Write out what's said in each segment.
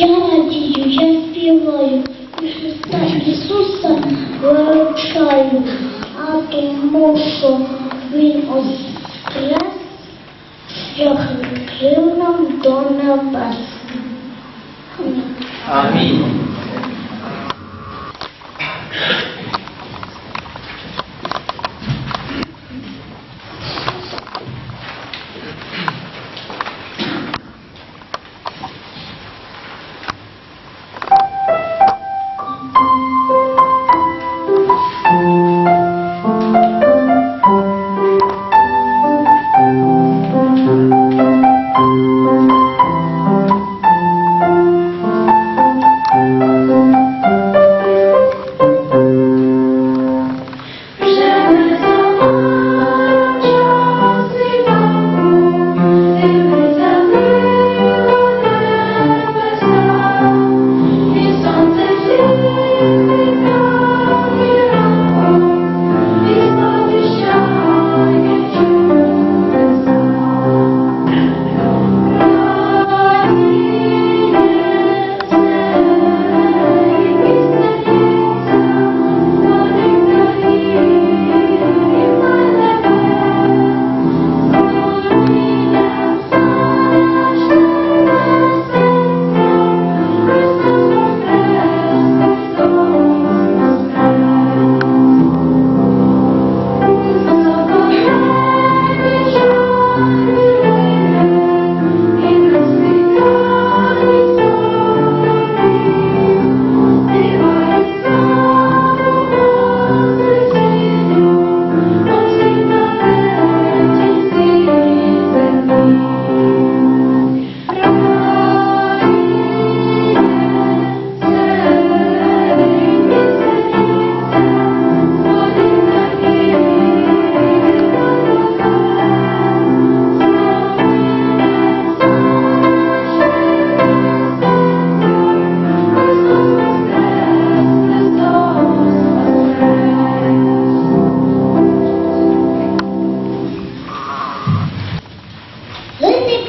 Я радію, я співаю, і Христа Ісуса виручаю, а тому, що Він воскрес, шлях відкрив нам до небес. Амінь.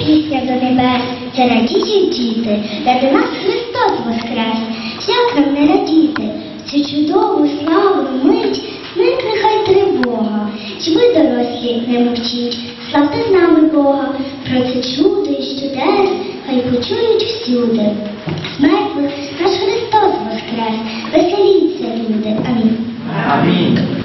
Пісня до небес, це радіють діти, ради нас Христос воскрес. Як нам не радіти цю чудову славну мить, смик нехай тривога. Чи ви дорослі не мовчіть, славте з нами Бога, про це чудо і чудес, хай почують всюди. Смертних наш Христос воскрес, веселіться, люди. Амінь. Амінь.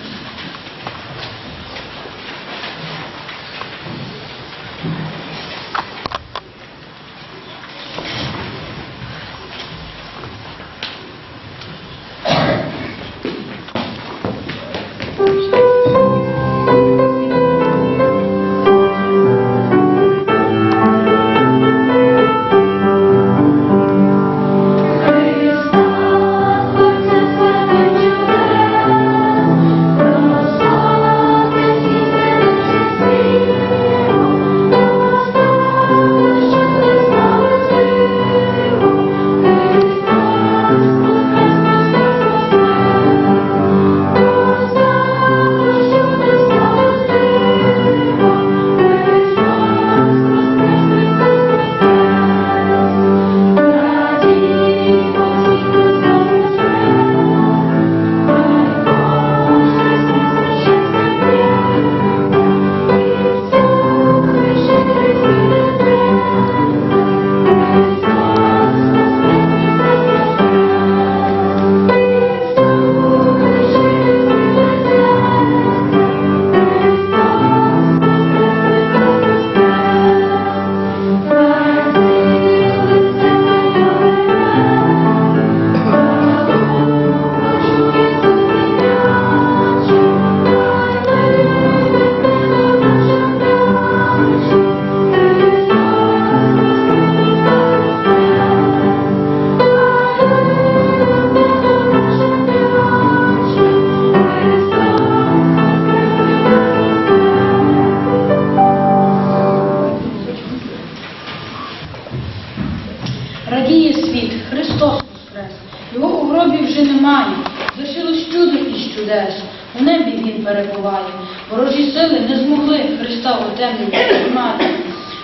Радіє світ, Христос воскрес. Його у гробі вже немає. Зашилось чудо із чудес. У небі він перебуває. Ворожі сили не змогли Христа у темряві тримати.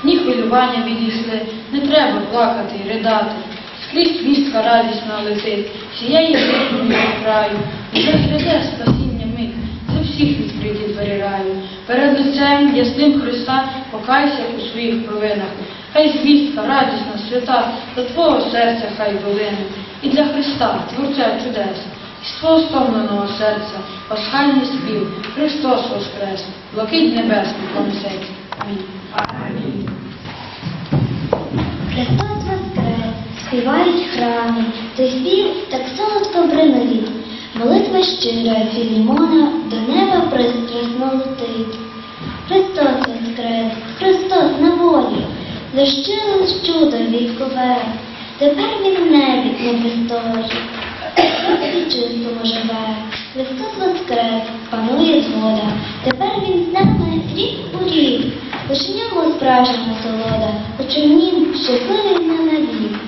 Ні хвилювання відійшли, не треба плакати і ридати. скрізь вістка радісна летить, сіяє житною краю, вже гряде спасіння мить, за всіх відкриті двері раю. Перед лицем ясним Христа покайся у своїх провинах. Хай звістка, радісна, свята, до твого серця хай долине. І для Христа, Творця чудес, із твого стомленого серця, пасхальний спів, Христос воскрес, блакить небесний понесеться. Амінь. Амінь. Христос воскрес, співають храми, той спів так солодко бринить. Молитва щира Філімона до неба пристрасно летить. Христос воскрес, волі, лишилось чудо вікове. Тепер він в небі не престолі, і чистому живе. Христос воскрес, панує згода, тепер він з нами рік у рік. Лиш ньому справжня насолода, хоч у нім щасливий не навік.